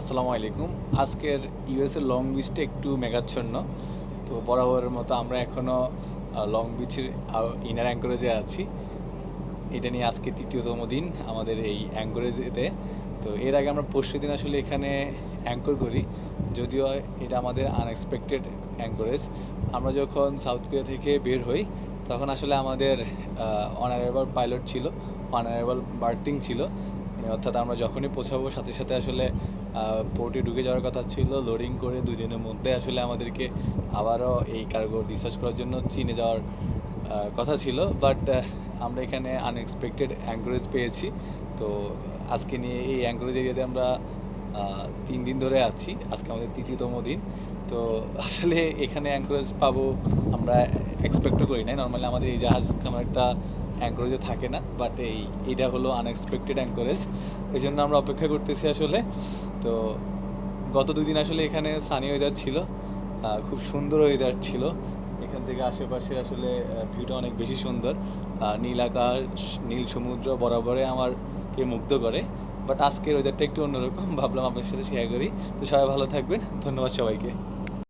আসসালামু আলাইকুম। আজকের ইউএসের লং বিচটা একটু মেঘাচ্ছন্ন। তো বরাবরের মতো আমরা এখনও লং বিচের ইনার অ্যাঙ্করেজে আছি। এটা নিয়ে আজকে তৃতীয়তম দিন আমাদের এই অ্যাঙ্করেজেতে তো। এর আগে আমরা পরশু দিন আসলে এখানে অ্যাঙ্কর করি। যদিও এটা আমাদের আনএক্সপেক্টেড অ্যাঙ্করেজ আমরা যখন সাউথ কোরিয়া থেকে বের হই, তখন আসলে আমাদের অনারেবল পাইলট ছিল। অনারেবল বার্থিং ছিল। মানে অর্থাৎ আমরা যখনই পৌঁছাবো, সাথে সাথে আসলে পোর্টে ঢুকে যাওয়ার কথা ছিল। লোডিং করে দুই দিনের মধ্যে আসলে আমাদেরকে আবারও এই কার্গো রিসার্চ করার জন্য চীনে যাওয়ার কথা ছিল। বাট আমরা এখানে আনএক্সপেক্টেড অ্যাঙ্করেজ পেয়েছি। তো আজকে নিয়ে এই অ্যাঙ্করেজ এরিয়াতে আমরা তিন দিন ধরে আছি। আজকে আমাদের তৃতীয়তম দিন। তো আসলে এখানে অ্যাঙ্করেজ পাবো আমরা এক্সপেক্টও করি নাই। নর্মালি আমাদের এই জাহাজ তেমন একটা অ্যাঙ্করেজে থাকে না বাট এই এটা হলো আনএক্সপেক্টেড অ্যাঙ্করেজ এই জন্য আমরা অপেক্ষা করতেছি আসলে। তো গত দুদিন আসলে এখানে সানি ওয়েদার ছিল খুব সুন্দর ওয়েদার ছিল। এখান থেকে আশেপাশে আসলে ভিউটা অনেক বেশি সুন্দর। নীল আকাশ, নীল সমুদ্র বরাবরে আমারকে মুগ্ধ করে। বাট আজকের ওয়েদারটা একটু অন্যরকম, ভাবলাম আপনার সাথে শেয়ার করি। তো সবাই ভালো থাকবেন, ধন্যবাদ সবাইকে।